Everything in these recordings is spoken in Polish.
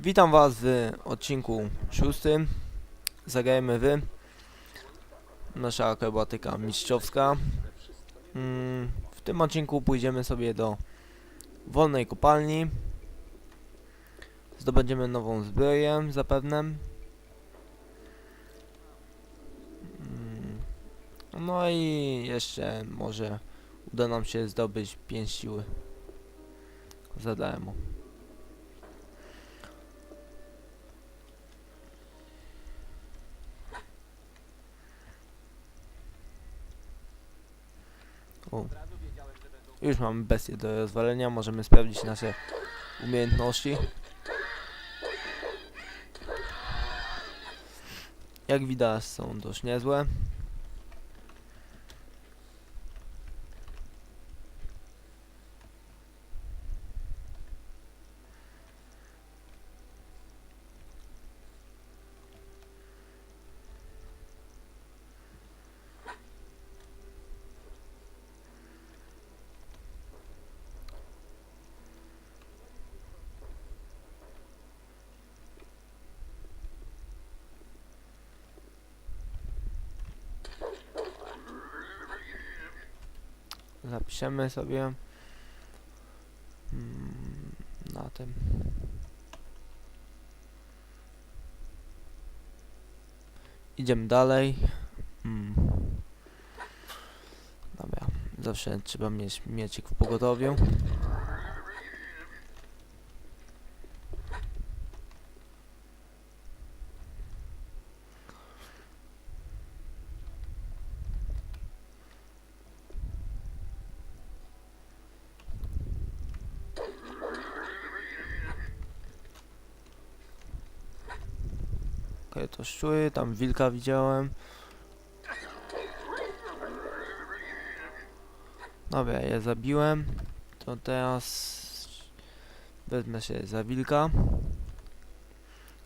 Witam Was w odcinku szóstym. Zagrajmy wy. Nasza akrobatyka mistrzowska. Mm, W tym odcinku pójdziemy sobie do wolnej kopalni. Zdobędziemy nową zbroję zapewne. Mm, No i jeszcze może uda nam się zdobyć 5 siły za darmo. Już mamy bestię do rozwalenia, możemy sprawdzić nasze umiejętności. Jak widać są dość niezłe. Zapiszemy sobie mm, na tym. Idziemy dalej. Mm. Dobra, zawsze trzeba mieć miecik w pogotowiu. Okej, to szczury, tam wilka widziałem. Dobra, ja zabiłem. To teraz wezmę się za wilka.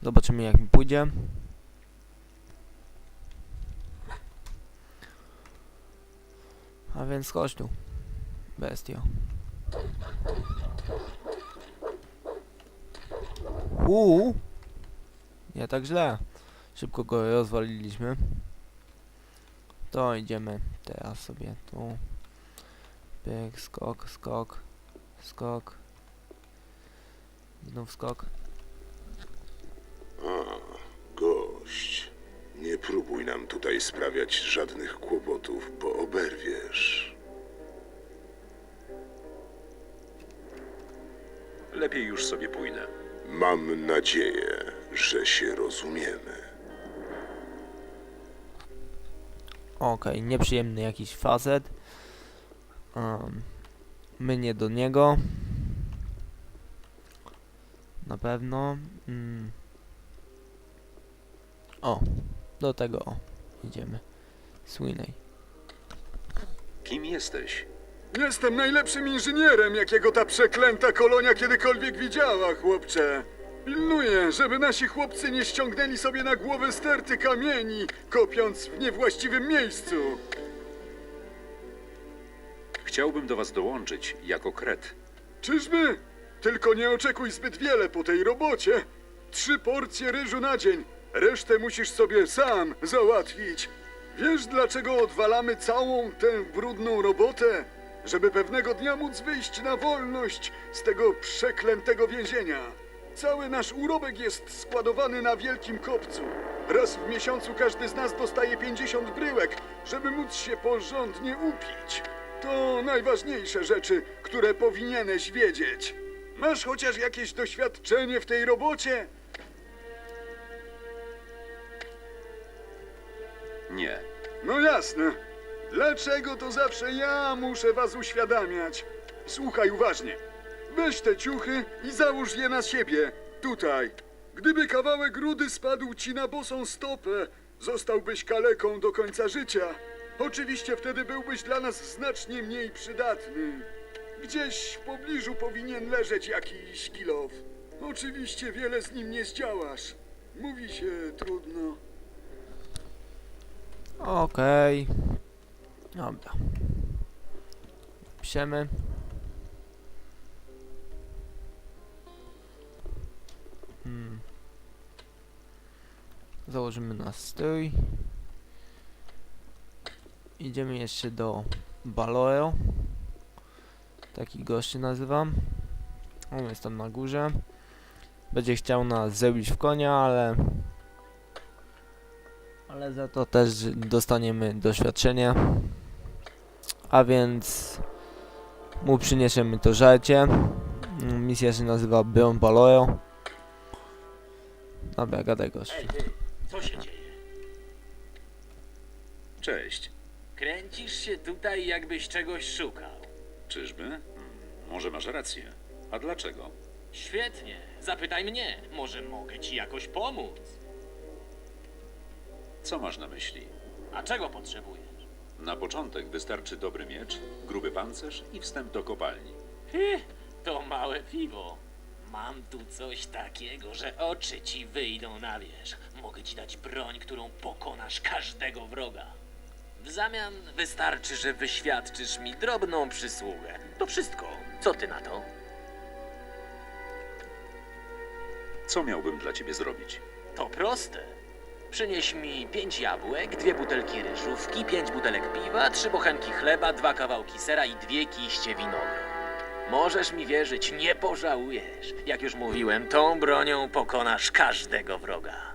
Zobaczymy jak mi pójdzie. A więc chodź tu. Bestio. Uuu. Nie tak źle. Szybko go rozwaliliśmy. To idziemy teraz sobie tu. Pyk, skok, skok, skok. Znów skok. A, gość. Nie próbuj nam tutaj sprawiać żadnych kłopotów, bo oberwiesz. Lepiej już sobie pójdę. Mam nadzieję, że się rozumiemy. Okej, nieprzyjemny jakiś facet. Um, my nie do niego. Na pewno. Mm. O, do tego o. Idziemy. Swinej. Kim jesteś? Jestem najlepszym inżynierem, jakiego ta przeklęta kolonia kiedykolwiek widziała, chłopcze. Pilnuję, żeby nasi chłopcy nie ściągnęli sobie na głowę sterty kamieni, kopiąc w niewłaściwym miejscu. Chciałbym do was dołączyć jako kret. Czyżby? Tylko nie oczekuj zbyt wiele po tej robocie. Trzy porcje ryżu na dzień. Resztę musisz sobie sam załatwić. Wiesz, dlaczego odwalamy całą tę brudną robotę? Żeby pewnego dnia móc wyjść na wolność z tego przeklętego więzienia. Cały nasz urobek jest składowany na wielkim kopcu. Raz w miesiącu każdy z nas dostaje 50 bryłek, żeby móc się porządnie upić. To najważniejsze rzeczy, które powinieneś wiedzieć. Masz chociaż jakieś doświadczenie w tej robocie? Nie. No jasne. Dlaczego to zawsze ja muszę was uświadamiać? Słuchaj uważnie. Weź te ciuchy i załóż je na siebie. Tutaj. Gdyby kawałek rudy spadł ci na bosą stopę, zostałbyś kaleką do końca życia. Oczywiście wtedy byłbyś dla nas znacznie mniej przydatny. Gdzieś w pobliżu powinien leżeć jakiś kilof. Oczywiście wiele z nim nie zdziałasz. Mówi się trudno. Okej. Dobra. Piszemy. Mm. Założymy na strój. Idziemy jeszcze do Baloro. Taki gość się nazywam. On jest tam na górze. Będzie chciał nas zrobić w konia, ale... Ale za to też dostaniemy doświadczenie. A więc... Mu przyniesiemy to żarcie. Misja się nazywa Bron Baloro. Dobra, gadaj gość. Ej, ty, co się dzieje? Cześć. Kręcisz się tutaj, jakbyś czegoś szukał. Czyżby? Hmm, może masz rację. A dlaczego? Świetnie, zapytaj mnie, może mogę ci jakoś pomóc. Co masz na myśli? A czego potrzebujesz? Na początek wystarczy dobry miecz, gruby pancerz i wstęp do kopalni. Hy, to małe piwo. Mam tu coś takiego, że oczy ci wyjdą na wierzch. Mogę ci dać broń, którą pokonasz każdego wroga. W zamian wystarczy, że wyświadczysz mi drobną przysługę. To wszystko. Co ty na to? Co miałbym dla ciebie zrobić? To proste. Przynieś mi pięć jabłek, dwie butelki ryżówki, pięć butelek piwa, trzy bochenki chleba, dwa kawałki sera i dwie kiście winogron. Możesz mi wierzyć, nie pożałujesz. Jak już mówiłem, tą bronią pokonasz każdego wroga.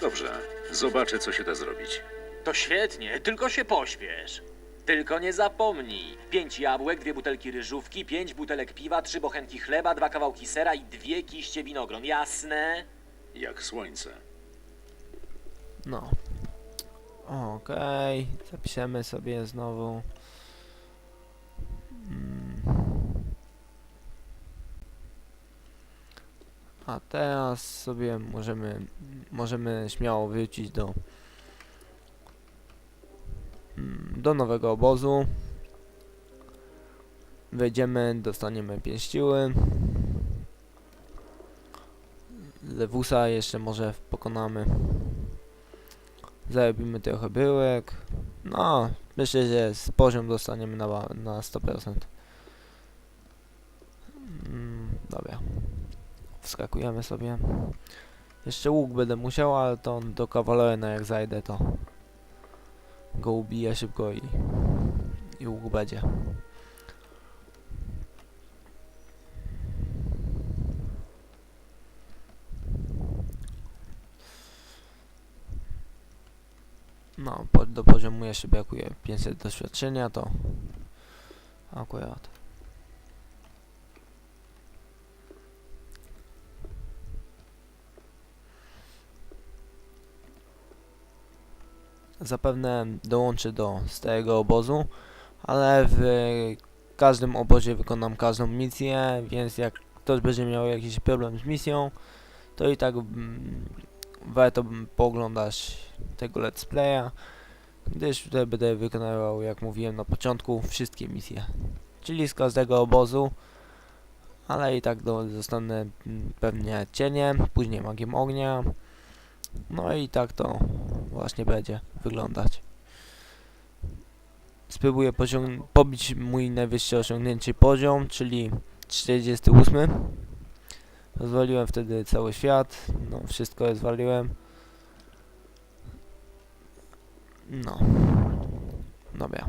Dobrze, zobaczę, co się da zrobić. To świetnie, tylko się pośpiesz. Tylko nie zapomnij. Pięć jabłek, dwie butelki ryżówki, pięć butelek piwa, trzy bochenki chleba, dwa kawałki sera i dwie kiście winogron. Jasne? Jak słońce. No. Okej, zapiszemy sobie znowu. Mm. A teraz sobie możemy, możemy śmiało wrócić do mm, do nowego obozu. Wejdziemy, dostaniemy pięściły. Lewusa jeszcze może pokonamy. Zarobimy trochę byłek. No, myślę, że z poziom dostaniemy na, na 100%. Mm, dobra. Wskakujemy sobie. Jeszcze łuk będę musiał, ale to do kawalerna jak zajdę to go ubiję szybko i, i łuk będzie. No, po, do poziomu jeszcze brakuje 500 doświadczenia, to akurat. Zapewne dołączę do starego obozu, ale w każdym obozie wykonam każdą misję, więc jak ktoś będzie miał jakiś problem z misją, to i tak mm, warto bym pooglądać tego let's playa, gdyż tutaj będę wykonywał, jak mówiłem na początku, wszystkie misje, czyli z każdego obozu, ale i tak do, zostanę mm, pewnie cieniem, później magiem ognia, no i tak to właśnie będzie wyglądać. Spróbuję pobić mój najwyższy osiągnięty poziom, czyli 48. Rozwaliłem wtedy cały świat, no wszystko rozwaliłem. No. Dobra.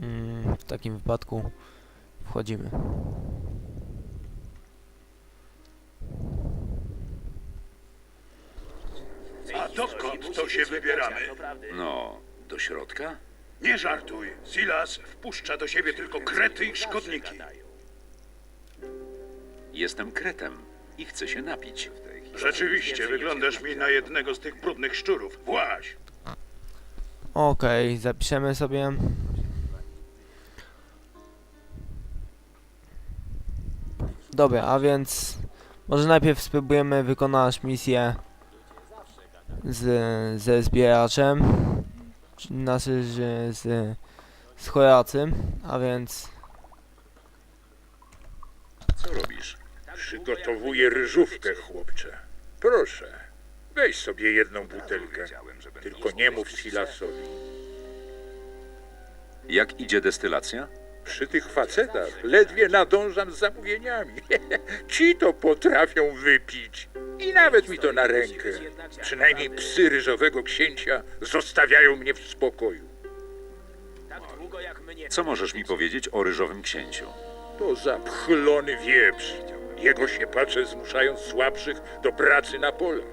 Mm, w takim wypadku wchodzimy. A dokąd to się wybieramy? No, do środka? Nie żartuj. Silas wpuszcza do siebie tylko krety i szkodniki. Jestem kretem i chcę się napić. Rzeczywiście, wyglądasz mi na jednego z tych brudnych szczurów. Właź! Okej, zapiszemy sobie. Dobra, a więc może najpierw spróbujemy wykonać misję z, ze zbieraczem, czyli znaczy z, z, z choracym, a więc Co robisz? Przygotowuję ryżówkę, chłopcze. Proszę, weź sobie jedną butelkę. Tylko nie mów Silasowi. Jak idzie destylacja? Przy tych facetach ledwie nadążam z zamówieniami. Ci to potrafią wypić. I nawet mi to na rękę. Przynajmniej psy ryżowego księcia zostawiają mnie w spokoju. Co możesz mi powiedzieć o ryżowym księciu? To zapchlony wieprz. Jego siepacze zmuszają słabszych do pracy na polach.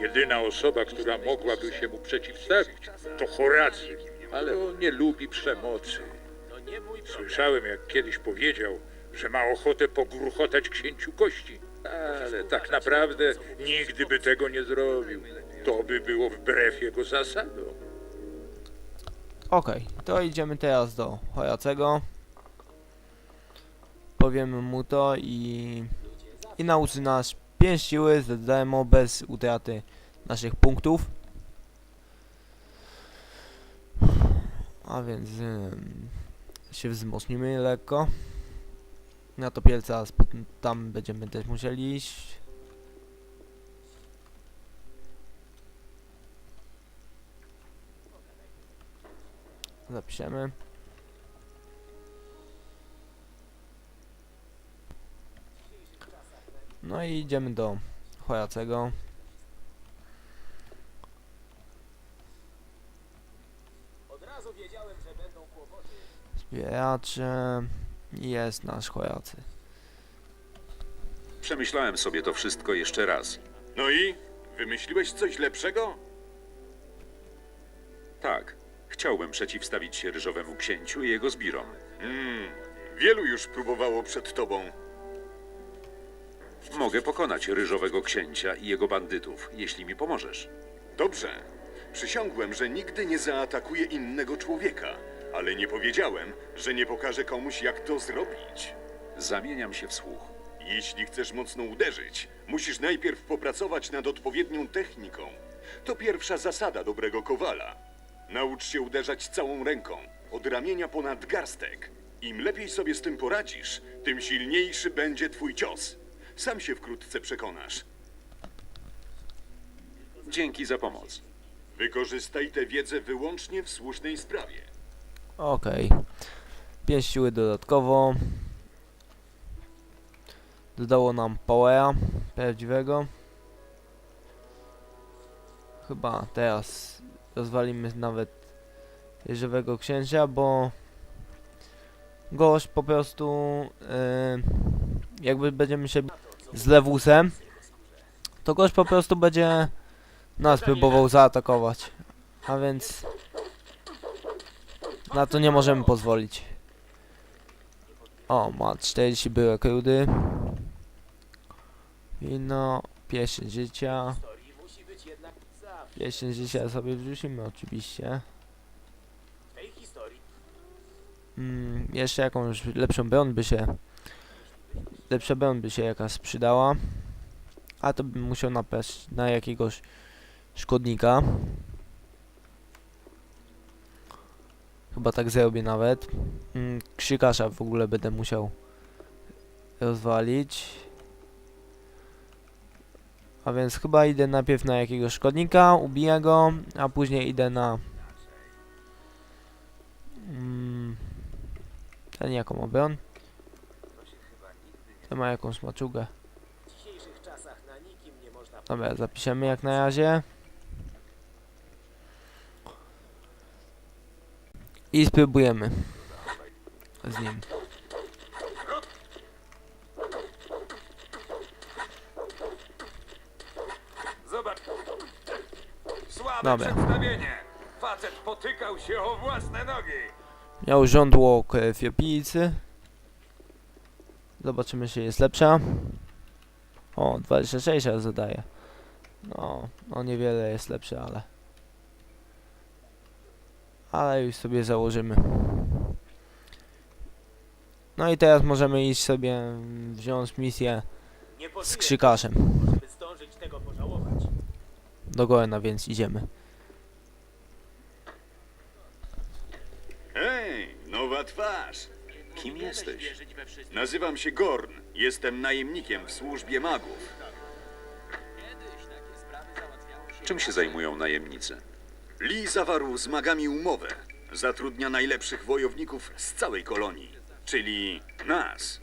Jedyna osoba, która mogłaby się mu przeciwstawić, to Horacy, ale on nie lubi przemocy. Słyszałem, jak kiedyś powiedział, że ma ochotę pogruchotać księciu kości, ale tak naprawdę nigdy by tego nie zrobił. To by było wbrew jego zasadom. Okej, to idziemy teraz do Horacego. Powiemy mu to i, i nauczy nas 5 siły z demo bez utraty naszych punktów. A więc ym, się wzmocnimy lekko. Na to pielca spod- tam będziemy też musieli iść. Zapiszemy. No i idziemy do Horacego. Zbieracze. Jest nasz Horacy. Przemyślałem sobie to wszystko jeszcze raz. No i? Wymyśliłeś coś lepszego? Tak, chciałbym przeciwstawić się ryżowemu księciu i jego zbirom. Wielu już próbowało przed tobą. Mogę pokonać ryżowego księcia i jego bandytów, jeśli mi pomożesz. Dobrze. Przysiągłem, że nigdy nie zaatakuję innego człowieka, ale nie powiedziałem, że nie pokażę komuś, jak to zrobić. Zamieniam się w słuch. Jeśli chcesz mocno uderzyć, musisz najpierw popracować nad odpowiednią techniką. To pierwsza zasada dobrego kowala. Naucz się uderzać całą ręką, od ramienia po nadgarstek. Im lepiej sobie z tym poradzisz, tym silniejszy będzie twój cios. Sam się wkrótce przekonasz. Dzięki za pomoc. Wykorzystaj tę wiedzę wyłącznie w słusznej sprawie. Okej. 5 siły dodatkowo. Dodało nam Powera prawdziwego. Chyba teraz rozwalimy nawet żywego księcia, bo gość po prostu yy, jakby będziemy się z Lewusem, to gość po prostu będzie nas próbował zaatakować. A więc na to nie możemy pozwolić. O, ma 40 byłek rudy. Wino, pieśń życia. Pieśń życia sobie wrzucimy oczywiście. Mm, jeszcze jakąś lepszą broń by się... Lepsza broń by się jakaś przydała. A to bym musiał napaść na jakiegoś szkodnika. Chyba tak zrobię nawet. Mm, Krzykasza w ogóle będę musiał rozwalić. A więc chyba idę najpierw na jakiegoś szkodnika, ubiję go, a później idę na... Mm, ten jaką Ten ma jakąś maczugę. Dobra, zapiszemy jak na razie. I spróbujemy z nim. Zobacz. Słabe Dobra. przedstawienie. Facet potykał się o własne nogi. Miał żądło krwiopijcy. Zobaczymy, czy jest lepsza. O, 26 raz zadaje. No, no niewiele jest lepsze, ale... Ale już sobie założymy. No i teraz możemy iść sobie wziąć misję z krzykaszem. Do Goena, więc idziemy. Hej, nowa twarz. Kim jesteś? Nazywam się Gorn. Jestem najemnikiem w służbie magów. Czym się zajmują najemnicy? Lee zawarł z magami umowę. Zatrudnia najlepszych wojowników z całej kolonii. czyli nas.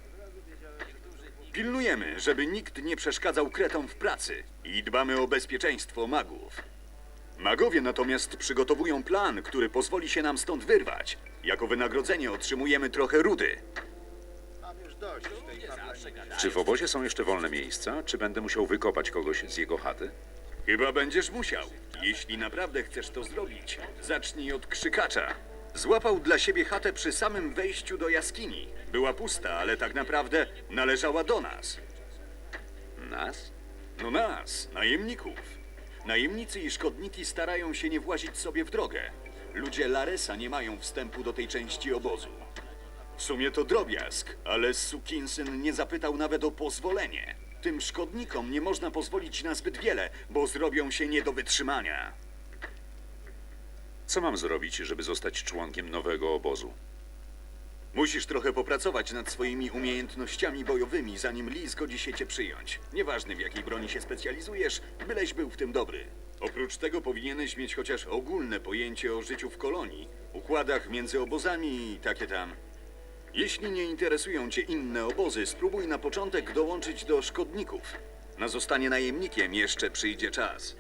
Pilnujemy, żeby nikt nie przeszkadzał kretom w pracy i dbamy o bezpieczeństwo magów. Magowie natomiast przygotowują plan, który pozwoli się nam stąd wyrwać. Jako wynagrodzenie otrzymujemy trochę rudy. Czy w obozie są jeszcze wolne miejsca, czy będę musiał wykopać kogoś z jego chaty? Chyba będziesz musiał. Jeśli naprawdę chcesz to zrobić, zacznij od krzykacza. Złapał dla siebie chatę przy samym wejściu do jaskini. Była pusta, ale tak naprawdę należała do nas. Nas? No nas, najemników. Najemnicy i szkodniki starają się nie włazić sobie w drogę. Ludzie Laresa nie mają wstępu do tej części obozu. W sumie to drobiazg, ale Sukinsyn nie zapytał nawet o pozwolenie. Tym szkodnikom nie można pozwolić na zbyt wiele, bo zrobią się nie do wytrzymania. Co mam zrobić, żeby zostać członkiem nowego obozu? Musisz trochę popracować nad swoimi umiejętnościami bojowymi, zanim Lee zgodzi się cię przyjąć. Nieważne w jakiej broni się specjalizujesz, byleś był w tym dobry. Oprócz tego powinieneś mieć chociaż ogólne pojęcie o życiu w kolonii, układach między obozami i takie tam. Jeśli nie interesują cię inne obozy, spróbuj na początek dołączyć do szkodników. Na zostanie najemnikiem jeszcze przyjdzie czas.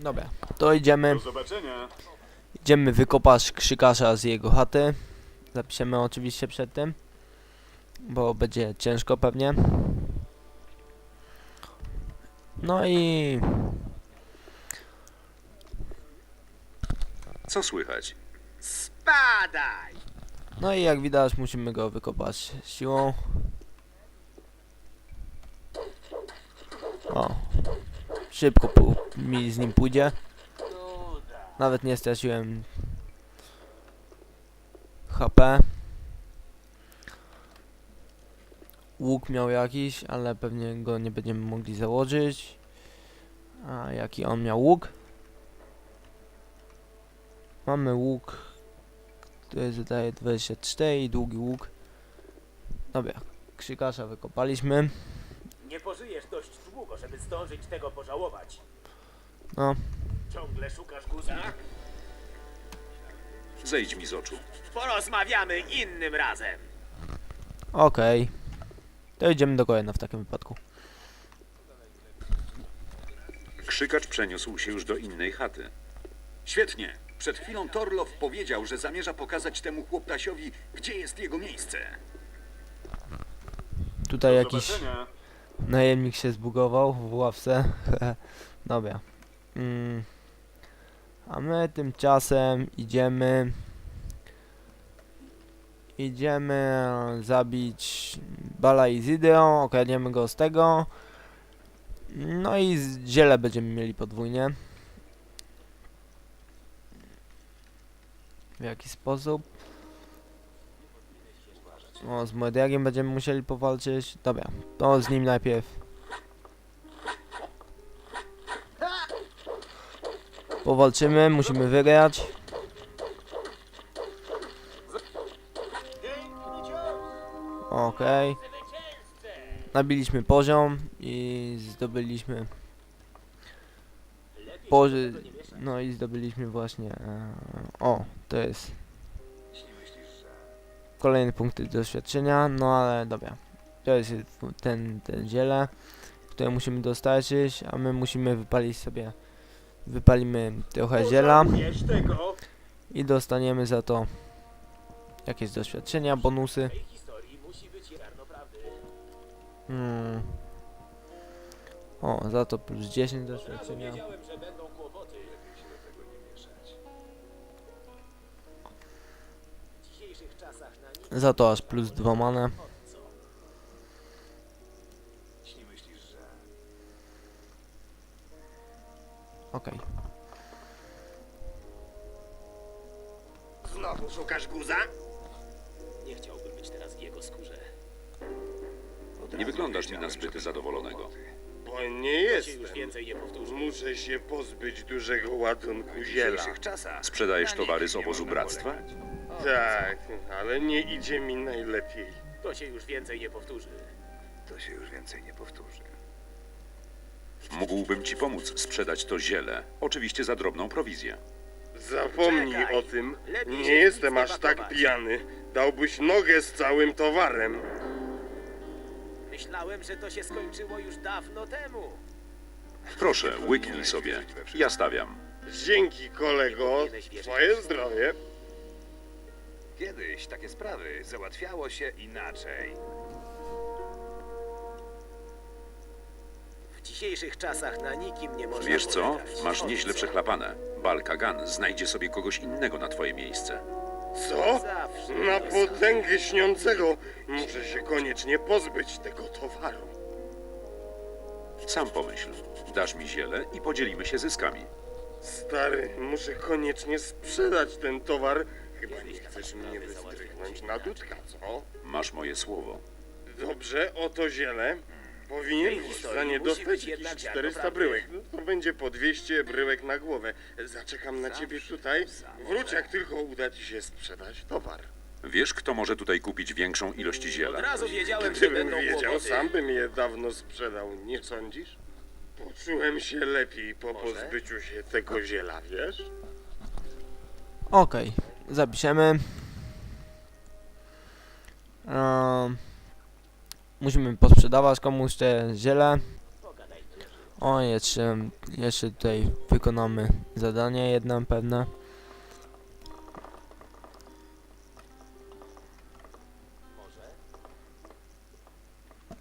Dobra, to idziemy. zobaczenia. Idziemy wykopać krzykasza z jego chaty. Zapiszemy oczywiście przed tym, bo będzie ciężko pewnie. No i Co słychać? Spadaj! no i jak widać musimy go wykopać siłą. O. Szybko mi z nim pójdzie. Nawet nie straciłem HP. Łuk miał jakiś, ale pewnie go nie będziemy mogli założyć. A jaki on miał łuk? Mamy łuk, który zadaje 24 i długi łuk. Dobra, krzykasza wykopaliśmy. Nie pożyjesz dość długo, żeby zdążyć tego pożałować. No, Ciągle szukasz guza? Zejdź mi z oczu. Porozmawiamy innym razem. okej. To idziemy do Goena w takim wypadku. Krzykacz przeniósł się już do innej chaty. Świetnie. Przed chwilą Torlow powiedział, że zamierza pokazać temu chłoptasiowi, gdzie jest jego miejsce. Tutaj jakiś najemnik się zbugował w ławce. Dobra. Mm. A my tymczasem idziemy. Idziemy zabić Bala i Zideon, okradniemy go z tego. No i z ziele będziemy mieli podwójnie. W jaki sposób? O, z Modiagiem będziemy musieli powalczyć. Dobra, to z nim najpierw. Powalczymy, musimy wygrać. Okej. Nabiliśmy poziom i zdobyliśmy. Pozy no i zdobyliśmy właśnie. E, o, to jest. Kolejne punkty doświadczenia, no ale dobra. To jest ten, ten ziele, które musimy dostarczyć, a my musimy wypalić sobie. Wypalimy trochę ziela i dostaniemy za to jakieś doświadczenia, bonusy. Prawdy. Hmm. O, za to plus 10 doświadczenia. Za to aż plus 2 manę. Okej. Znowu szukasz guza? Nie chciałbym być teraz w jego skórze. Nie wyglądasz mi na zbyt zadowolonego. Bo nie To się jestem. już więcej nie powtórzy. Muszę się pozbyć dużego ładunku ziela. Sprzedajesz towary z obozu bractwa? Tak, ale nie idzie mi najlepiej. To się już więcej nie powtórzy. Mógłbym ci pomóc sprzedać to ziele, oczywiście za drobną prowizję. Zapomnij o tym. Nie jestem aż tak pijany. Dałbyś nogę z całym towarem. Myślałem, że to się skończyło już dawno temu. Proszę, łyknij sobie. Ja stawiam. Dzięki, kolego. Twoje zdrowie. Kiedyś takie sprawy załatwiało się inaczej. W dzisiejszych czasach na nikim nie można Wiesz co? polegać. Masz nieźle przechlapane. Balkagan znajdzie sobie kogoś innego na twoje miejsce. Co? Na potęgę śniącego muszę się koniecznie pozbyć tego towaru. Sam pomyśl. Dasz mi ziele i podzielimy się zyskami. Stary, muszę koniecznie sprzedać ten towar. Chyba nie chcesz mnie wystrychnąć na dudka, co? Masz moje słowo. Dobrze, oto ziele. Powinien musi dostać być jakieś jednak ziarno 400 prawdy. bryłek. No to będzie po 200 bryłek na głowę. Zaczekam na ciebie tutaj. Wróć, jak tylko uda ci się sprzedać towar. Wiesz, kto może tutaj kupić większą ilość Od ziela? razu wiedziałem, że Gdybym będą wiedział, kłopoty. sam bym je dawno sprzedał, nie sądzisz? Poczułem się lepiej po pozbyciu się tego ziela, wiesz? Okej, zapiszemy. Ehm, musimy posprzedawać komuś te ziele. O, jeszcze, jeszcze tutaj wykonamy zadanie jedno pewne.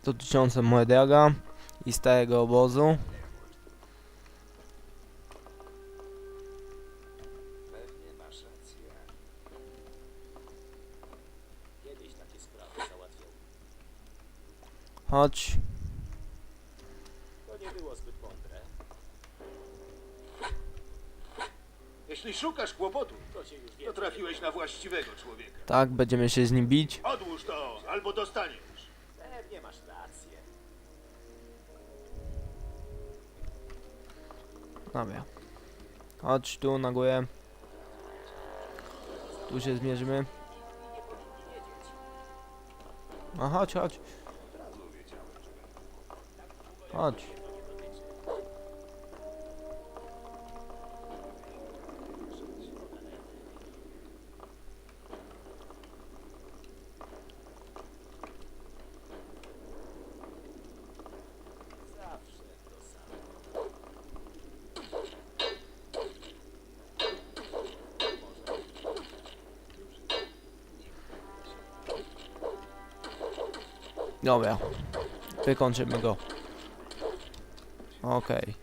Dotyczące Moedaga i starego obozu. Chodź. To nie było zbyt mądre. Jeśli szukasz kłopotu, To się już to trafiłeś na właściwego człowieka. Tak, będziemy się z nim bić. Odłóż to, albo dostaniesz. Pewnie masz rację. Dobra. Chodź tu na górę. Tu się zmierzymy. No chodź, chodź. Chodź. Dobra. Wykończymy go. Okej.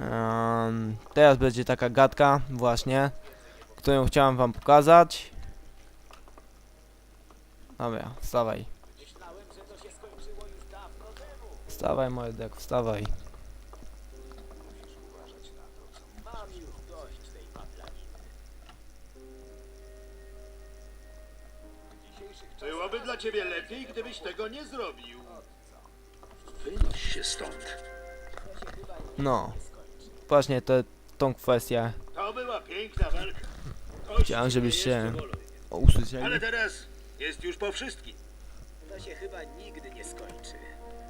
Em, teraz będzie taka gadka właśnie, którą chciałem wam pokazać. Dobra, wstawaj. Myślałem, że to się skończyło już dawno temu. Wstawaj mordek, wstawaj. Mam już dość tej paplaniny. Byłoby dla ciebie lepiej, gdybyś tego nie zrobił. Wynoś się stąd. No. Właśnie to, tą kwestię To była piękna walka. chciałem, żebyście Jeszcze usłyszeli. Ale teraz jest już po wszystkim. To się chyba nigdy nie skończy.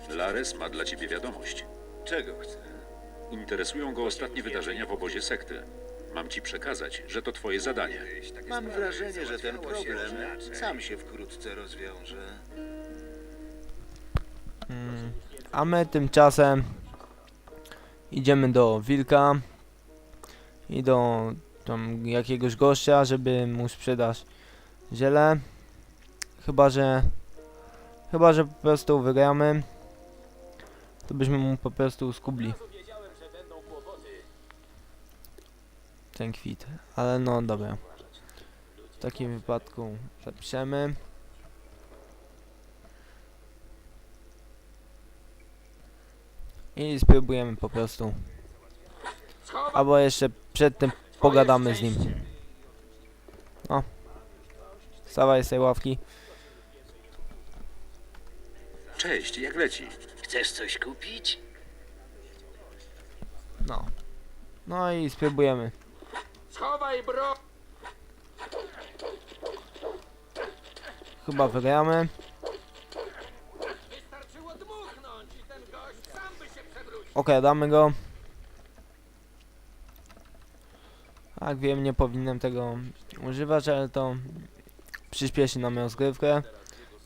Lares ma dla ciebie wiadomość. Czego chcę? Interesują go ostatnie wydarzenia w obozie sekty. Mam ci przekazać, że to twoje zadanie. Mam wrażenie, że ten problem sam się wkrótce rozwiąże. Mm. A my tymczasem idziemy do wilka i do tam jakiegoś gościa, żeby mu sprzedać ziele. Chyba, że chyba, że po prostu wygramy, to byśmy mu po prostu skubli ten kwit. Ale no dobra. W takim wypadku zapiszemy. I spróbujemy po prostu. Albo jeszcze przed tym pogadamy z nim. O. Wstawaj z tej ławki. Cześć, jak leci? Chcesz coś kupić? No. No i spróbujemy. Schowaj bro! Chyba wygramy. Wystarczyło dmuchnąć i ten gość sam się przewrócił. Okradamy go. Tak, wiem, nie powinienem tego używać, ale to przyspieszy nam rozgrywkę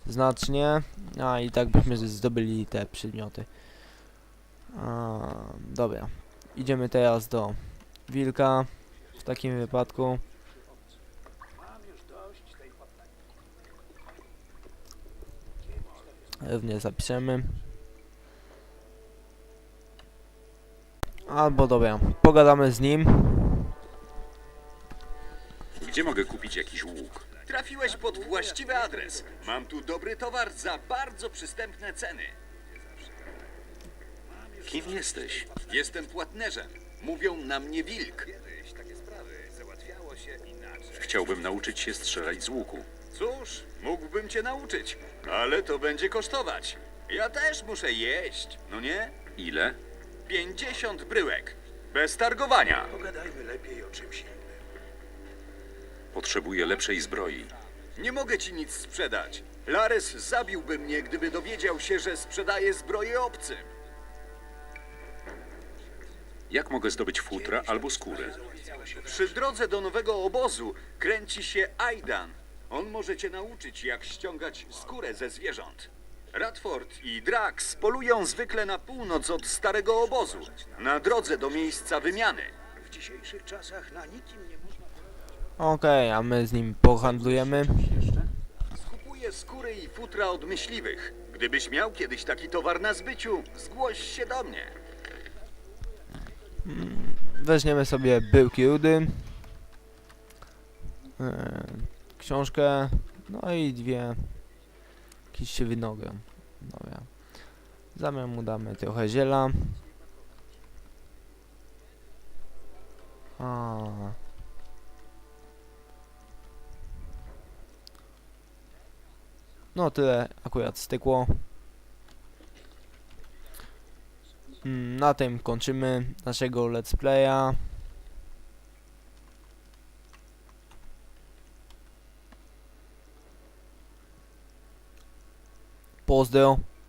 znacznie, a i tak byśmy zdobyli te przedmioty. A, dobra, idziemy teraz do wilka w takim wypadku. Również zapiszemy. Albo dobra, pogadamy z nim. Gdzie mogę kupić jakiś łuk? Trafiłeś pod właściwy adres. Mam tu dobry towar za bardzo przystępne ceny. Kim jesteś? Jestem płatnerzem. Mówią na mnie wilk. Chciałbym nauczyć się strzelać z łuku. Cóż, mógłbym cię nauczyć, ale to będzie kosztować. Ja też muszę jeść, no nie? Ile? 50 bryłek. Bez targowania. Pogadajmy lepiej o czymś innym. Potrzebuję lepszej zbroi. Nie mogę ci nic sprzedać. Lares zabiłby mnie, gdyby dowiedział się, że sprzedaję zbroję obcym. Jak mogę zdobyć futra albo skórę? Przy drodze do nowego obozu kręci się Aidan. On może cię nauczyć, jak ściągać skórę ze zwierząt. Radford i Drax polują zwykle na północ od starego obozu, na drodze do miejsca wymiany. W dzisiejszych czasach na nikim nie można... Okej, a my z nim pohandlujemy. Skupuję skóry i futra od myśliwych. Gdybyś miał kiedyś taki towar na zbyciu, zgłoś się do mnie. Weźmiemy sobie byłki rudy. e, Książkę. No i dwie. Jakiś winogron. Dobra. W zamian mu damy trochę ziela. A. No tyle akurat stykło. Mm, Na tym kończymy naszego let's playa. Pozdão.